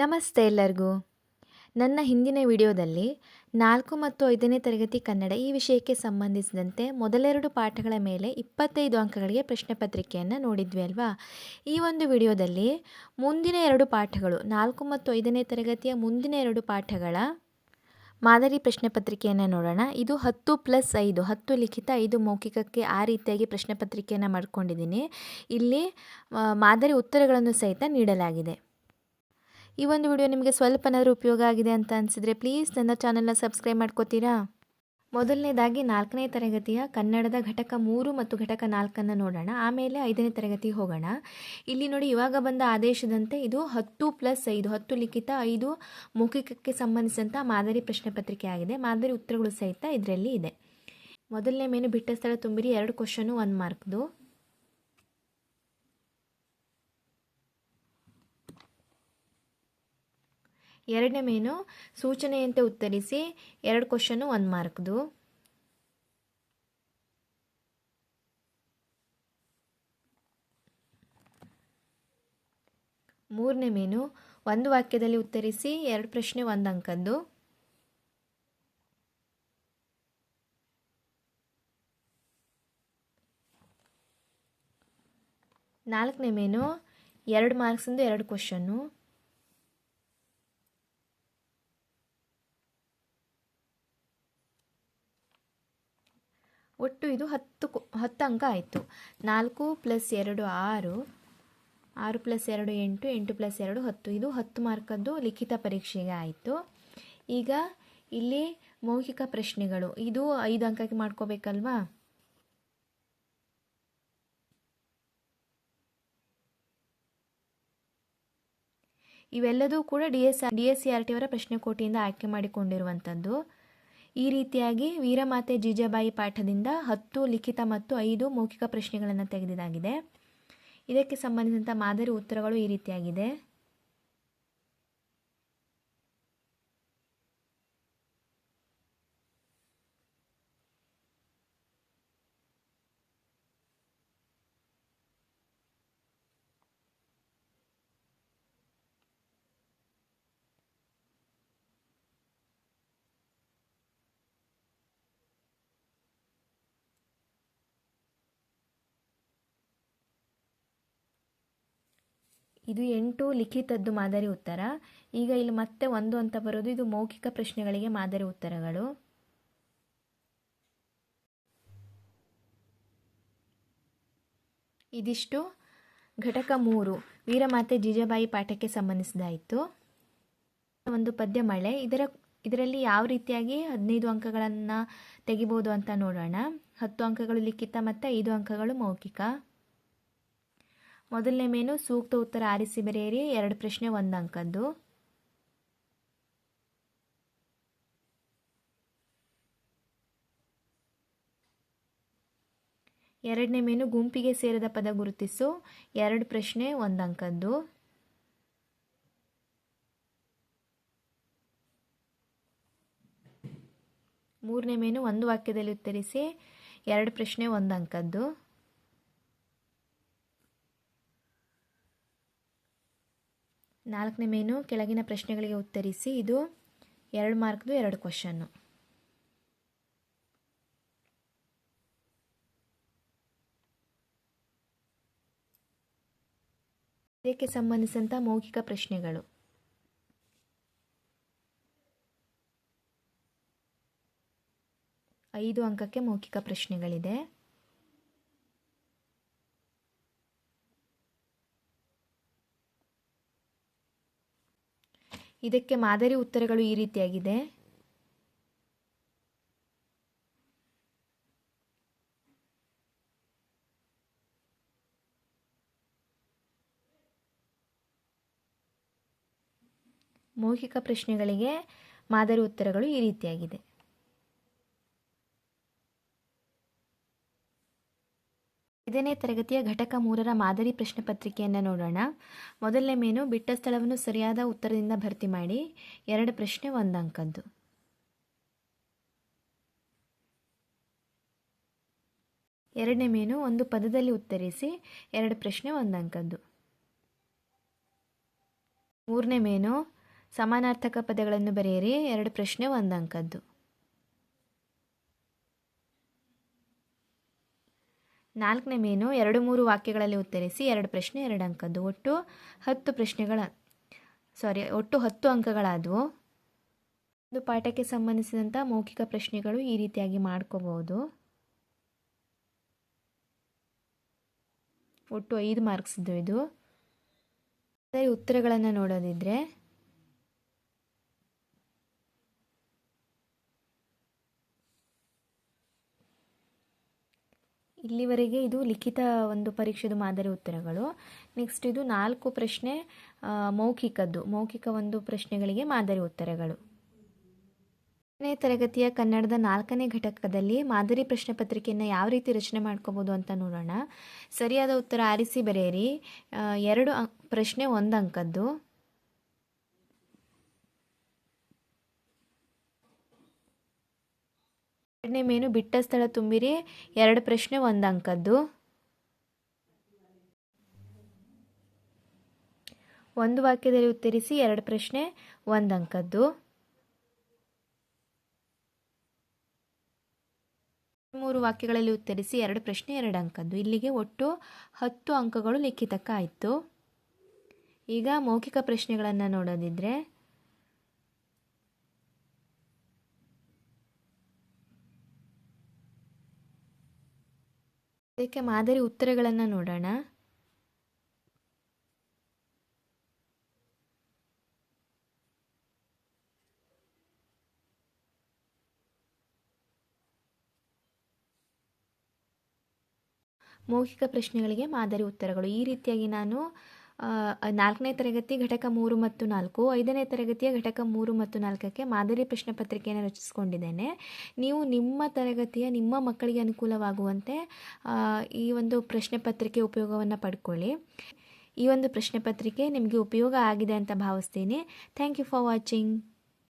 ನಮಸ್ತೆ ಎಲ್ಲರಿಗೂ. ನನ್ನ ಹಿಂದಿನ ವಿಡಿಯೋದಲ್ಲಿ ನಾಲ್ಕು ಮತ್ತು ಐದನೇ ತರಗತಿ ಕನ್ನಡ ಈ ವಿಷಯಕ್ಕೆ ಸಂಬಂಧಿಸಿದಂತೆ ಮೊದಲೆರಡು ಪಾಠಗಳ ಮೇಲೆ ಇಪ್ಪತ್ತೈದು ಅಂಕಗಳಿಗೆ ಪ್ರಶ್ನೆ ಪತ್ರಿಕೆಯನ್ನು ನೋಡಿದ್ವಿ ಅಲ್ವಾ? ಈ ಒಂದು ವಿಡಿಯೋದಲ್ಲಿ ಮುಂದಿನ ಎರಡು ಪಾಠಗಳು, ನಾಲ್ಕು ಮತ್ತು ಐದನೇ ತರಗತಿಯ ಮುಂದಿನ ಎರಡು ಪಾಠಗಳ ಮಾದರಿ ಪ್ರಶ್ನೆ ಪತ್ರಿಕೆಯನ್ನು ನೋಡೋಣ. ಇದು ಹತ್ತು ಪ್ಲಸ್ ಐದು, ಹತ್ತು ಲಿಖಿತ, ಐದು ಮೌಖಿಕಕ್ಕೆ ಆ ರೀತಿಯಾಗಿ ಪ್ರಶ್ನೆ ಪತ್ರಿಕೆಯನ್ನು ಮಾಡ್ಕೊಂಡಿದ್ದೀನಿ. ಇಲ್ಲಿ ಮಾದರಿ ಉತ್ತರಗಳನ್ನು ಸಹಿತ ನೀಡಲಾಗಿದೆ. ಈ ಒಂದು ವಿಡಿಯೋ ನಿಮಗೆ ಸ್ವಲ್ಪನಾದರೂ ಉಪಯೋಗ ಆಗಿದೆ ಅಂತ ಅನಿಸಿದರೆ ಪ್ಲೀಸ್ ನನ್ನ ಚಾನಲ್ನ ಸಬ್ಸ್ಕ್ರೈಬ್ ಮಾಡ್ಕೋತೀರಾ? ಮೊದಲನೇದಾಗಿ ನಾಲ್ಕನೇ ತರಗತಿಯ ಕನ್ನಡದ ಘಟಕ ಮೂರು ಮತ್ತು ಘಟಕ ನಾಲ್ಕನ್ನು ನೋಡೋಣ. ಆಮೇಲೆ ಐದನೇ ತರಗತಿಗೆ ಹೋಗೋಣ. ಇಲ್ಲಿ ನೋಡಿ ಇವಾಗ ಬಂದ ಆದೇಶದಂತೆ ಇದು ಹತ್ತು ಪ್ಲಸ್ ಐದು, ಹತ್ತು ಲಿಖಿತ, ಐದು ಮೌಖಿಕಕ್ಕೆ ಸಂಬಂಧಿಸಿದಂಥ ಮಾದರಿ ಪ್ರಶ್ನೆ ಪತ್ರಿಕೆ ಆಗಿದೆ. ಮಾದರಿ ಉತ್ತರಗಳು ಸಹಿತ ಇದರಲ್ಲಿ ಇದೆ. ಮೊದಲನೇ ಮೇನು ಬಿಟ್ಟ ಸ್ಥಳ ತುಂಬಿರಿ, ಎರಡು ಕ್ವಶನು ಒಂದು ಮಾರ್ಕ್ದು ಎರಡನೇ ಮೇನು ಸೂಚನೆಯಂತೆ ಉತ್ತರಿಸಿ ಎರಡು ಕ್ವಶನು ಒಂದು ಮಾರ್ಕ್ದು. ಮೂರನೇ ಮೇನು ಒಂದು ವಾಕ್ಯದಲ್ಲಿ ಉತ್ತರಿಸಿ ಎರಡು ಪ್ರಶ್ನೆ ಒಂದು ಅಂಕದ್ದು. ನಾಲ್ಕನೇ ಮೇನು ಎರಡು ಮಾರ್ಕ್ಸಿಂದು ಎರಡು ಕ್ವಶನ್ನು. ಒಟ್ಟು ಇದು ಹತ್ತು ಹತ್ತು ಅಂಕ ಆಯಿತು. ನಾಲ್ಕು ಪ್ಲಸ್ ಎರಡು ಆರು ಆರು ಪ್ಲಸ್ ಎರಡು ಎಂಟು ಎಂಟು ಪ್ಲಸ್ ಎರಡು ಹತ್ತು. ಇದು ಹತ್ತು ಮಾರ್ಕದ್ದು ಲಿಖಿತ ಪರೀಕ್ಷೆಗೆ ಆಯಿತು. ಈಗ ಇಲ್ಲಿ ಮೌಖಿಕ ಪ್ರಶ್ನೆಗಳು. ಇದು ಐದು ಅಂಕಕ್ಕೆ ಮಾಡ್ಕೋಬೇಕಲ್ವಾ? ಇವೆಲ್ಲದೂ ಕೂಡ D S D S C R T ಅವರ ಪ್ರಶ್ನೆ ಕೋಟಿಯಿಂದ ಆಯ್ಕೆ ಮಾಡಿಕೊಂಡಿರುವಂಥದ್ದು. ಈ ರೀತಿಯಾಗಿ ವೀರಮಾತೆ ಜೀಜಾಬಾಯಿ ಪಾಠದಿಂದ ಹತ್ತು, ಲಿಖಿತ ಮತ್ತು ಐದು ಮೌಖಿಕ ಪ್ರಶ್ನೆಗಳನ್ನು ತೆಗೆದಿದಾಗಿದೆ. ಇದಕ್ಕೆ ಸಂಬಂಧಿಸಿದಂಥ ಮಾದರಿ ಉತ್ತರಗಳು ಈ ರೀತಿಯಾಗಿದೆ. ಇದು ಎಂಟು ಲಿಖಿತದ್ದು ಮಾದರಿ ಉತ್ತರ. ಈಗ ಇಲ್ಲಿ ಮತ್ತೆ ಒಂದು ಅಂತ ಬರೋದು ಇದು ಮೌಖಿಕ ಪ್ರಶ್ನೆಗಳಿಗೆ ಮಾದರಿ ಉತ್ತರಗಳು. ಇದಿಷ್ಟು. ಘಟಕ ಮೂರು. ವೀರಮಾತೆ ಜಿಜಾಬಾಯಿ ಪಾಠಕ್ಕೆ ಸಂಬಂಧಿಸಿದಾಯಿತು. ಒಂದು ಪದ್ಯ ಮಳೆ. ಇದರ, ಇದರಲ್ಲಿ ಯಾವ ರೀತಿಯಾಗಿ ಹದಿನೈದು ಅಂಕಗಳನ್ನು ತೆಗಿಬೋದು ಅಂತ ನೋಡೋಣ. ಹತ್ತು ಅಂಕಗಳು ಲಿಖಿತ ಮತ್ತು ಐದು ಅಂಕಗಳು ಮೌಖಿಕ. ಮೊದಲನೇ ಮೇನು ಸೂಕ್ತ ಉತ್ತರ ಆರಿಸಿ ಬರೆಯಿರಿ. ಎರಡು ಪ್ರಶ್ನೆ, ಒಂದು ಅಂಕದ್ದು. ಎರಡನೇ ಮೇನು ಗುಂಪಿಗೆ ಸೇರಿದ ಪದ ಗುರುತಿಸು. ಎರಡು ಪ್ರಶ್ನೆ, ಒಂದು ಅಂಕದ್ದು. ಮೂರನೇ ಮೇನು ಒಂದು ವಾಕ್ಯದಲ್ಲಿ ಉತ್ತರಿಸಿ. ಎರಡು ಪ್ರಶ್ನೆ, ಒಂದು ಅಂಕದ್ದು. ನಾಲ್ಕನೇ ಮೇನು ಕೆಳಗಿನ ಪ್ರಶ್ನೆಗಳಿಗೆ ಉತ್ತರಿಸಿ, ಇದು ಎರಡು ಮಾರ್ಕ್ದು ಎರಡು ಕ್ವಶನ್ನು. ಇದಕ್ಕೆ ಸಂಬಂಧಿಸಿದಂಥ ಮೌಖಿಕ ಪ್ರಶ್ನೆಗಳು. ಐದು ಅಂಕಕ್ಕೆ ಮೌಖಿಕ ಪ್ರಶ್ನೆಗಳಿದೆ. ಇದಕ್ಕೆ ಮಾದರಿ ಉತ್ತರಗಳು ಈ ರೀತಿಯಾಗಿದೆ. ಮೌಖಿಕ ಪ್ರಶ್ನೆಗಳಿಗೆ ಮಾದರಿ ಉತ್ತರಗಳು ಈ ರೀತಿಯಾಗಿದೆ. ಐದನೇ ತರಗತಿಯ ಘಟಕ ಮೂರರ ಮಾದರಿ ಪ್ರಶ್ನೆ ಪತ್ರಿಕೆಯನ್ನು ನೋಡೋಣ. ಮೊದಲನೇ ಮೇನು, ಬಿಟ್ಟ ಸ್ಥಳವನ್ನು ಸರಿಯಾದ ಉತ್ತರದಿಂದ ಭರ್ತಿ ಮಾಡಿ. ಎರಡು ಪ್ರಶ್ನೆ, ಒಂದು ಅಂಕದ್ದು. ಎರಡನೇ ಮೇನು, ಒಂದು ಪದದಲ್ಲಿ ಉತ್ತರಿಸಿ. ಎರಡು ಪ್ರಶ್ನೆ, ಒಂದು ಅಂಕದ್ದು. ಮೂರನೇ ಮೇನು, ಸಮಾನಾರ್ಥಕ ಪದಗಳನ್ನು ಬರೆಯಿರಿ. ಎರಡು ಪ್ರಶ್ನೆ, ಒಂದು ಅಂಕದ್ದು. ನಾಲ್ಕನೇ ಮೇನು ಎರಡು ಮೂರು ವಾಕ್ಯಗಳಲ್ಲಿ ಉತ್ತರಿಸಿ ಎರಡು ಪ್ರಶ್ನೆ, ಎರಡು ಅಂಕದ್ದು. ಒಟ್ಟು ಹತ್ತು ಪ್ರಶ್ನೆಗಳ ಸಾರಿ ಒಟ್ಟು ಹತ್ತು ಅಂಕಗಳಾದವು. ಒಂದು ಪಾಠಕ್ಕೆ ಸಂಬಂಧಿಸಿದಂಥ ಮೌಖಿಕ ಪ್ರಶ್ನೆಗಳು ಈ ರೀತಿಯಾಗಿ ಮಾಡ್ಕೋಬಹುದು. ಒಟ್ಟು ಐದು ಮಾರ್ಕ್ಸ್ದು ಇದು. ಉತ್ತರಗಳನ್ನು ನೋಡೋದಿದ್ರೆ ಇಲ್ಲಿವರೆಗೆ ಇದು ಲಿಖಿತ ಒಂದು ಪರೀಕ್ಷೆದು ಮಾದರಿ ಉತ್ತರಗಳು. ನೆಕ್ಸ್ಟ್ ಇದು ನಾಲ್ಕು ಪ್ರಶ್ನೆ ಮೌಖಿಕದ್ದು. ಮೌಖಿಕ ಒಂದು ಪ್ರಶ್ನೆಗಳಿಗೆ ಮಾದರಿ ಉತ್ತರಗಳು. ಹತ್ತನೇ ತರಗತಿಯ ಕನ್ನಡದ ನಾಲ್ಕನೇ ಘಟಕದಲ್ಲಿ ಮಾದರಿ ಪ್ರಶ್ನೆ ಪತ್ರಿಕೆಯನ್ನು ಯಾವ ರೀತಿ ರಚನೆ ಮಾಡ್ಕೋಬೋದು ಅಂತ ನೋಡೋಣ. ಸರಿಯಾದ ಉತ್ತರ ಆರಿಸಿ ಬರೆಯಿರಿ. ಎರಡು ಪ್ರಶ್ನೆ ಒಂದು ಅಂಕದ್ದು ಎರಡನೇ ಮೇನು ಬಿಟ್ಟ ಸ್ಥಳ ತುಂಬಿರಿ. ಎರಡು ಪ್ರಶ್ನೆ, ಒಂದು ಅಂಕದ್ದು. ಒಂದು ವಾಕ್ಯದಲ್ಲಿ ಉತ್ತರಿಸಿ, ಎರಡು ಪ್ರಶ್ನೆ, ಒಂದು ಅಂಕದ್ದು. ಮೂರು ವಾಕ್ಯಗಳಲ್ಲಿ ಉತ್ತರಿಸಿ, ಎರಡು ಪ್ರಶ್ನೆ, ಎರಡು ಅಂಕದ್ದು. ಇಲ್ಲಿಗೆ ಒಟ್ಟು ಹತ್ತು ಅಂಕಗಳು ಲಿಖಿತಕ್ಕಾಯಿತು. ಈಗ ಮೌಖಿಕ ಪ್ರಶ್ನೆಗಳನ್ನು ನೋಡೋದಿದ್ರೆ ಇದಕ್ಕೆ ಮಾದರಿ ಉತ್ತರಗಳನ್ನು ನೋಡೋಣ. ಮೌಖಿಕ ಪ್ರಶ್ನೆಗಳಿಗೆ ಮಾದರಿ ಉತ್ತರಗಳು. ಈ ರೀತಿಯಾಗಿ ನಾನು ನಾಲ್ಕನೇ ತರಗತಿ ಘಟಕ ಮೂರು ಮತ್ತು ನಾಲ್ಕು, ಐದನೇ ತರಗತಿಯ ಘಟಕ ಮೂರು ಮತ್ತು ನಾಲ್ಕಕ್ಕೆ ಮಾದರಿ ಪ್ರಶ್ನೆ ಪತ್ರಿಕೆಯನ್ನು ರಚಿಸಿಕೊಂಡಿದ್ದೇನೆ. ನೀವು ನಿಮ್ಮ ತರಗತಿಯ, ನಿಮ್ಮ ಮಕ್ಕಳಿಗೆ ಅನುಕೂಲವಾಗುವಂತೆ ಈ ಒಂದು ಪ್ರಶ್ನೆ ಪತ್ರಿಕೆ ಉಪಯೋಗವನ್ನು ಪಡ್ಕೊಳ್ಳಿ. ಈ ಒಂದು ಪ್ರಶ್ನೆ ಪತ್ರಿಕೆ ನಿಮಗೆ ಉಪಯೋಗ ಆಗಿದೆ ಅಂತ ಭಾವಿಸ್ತೀನಿ. Thank you for watching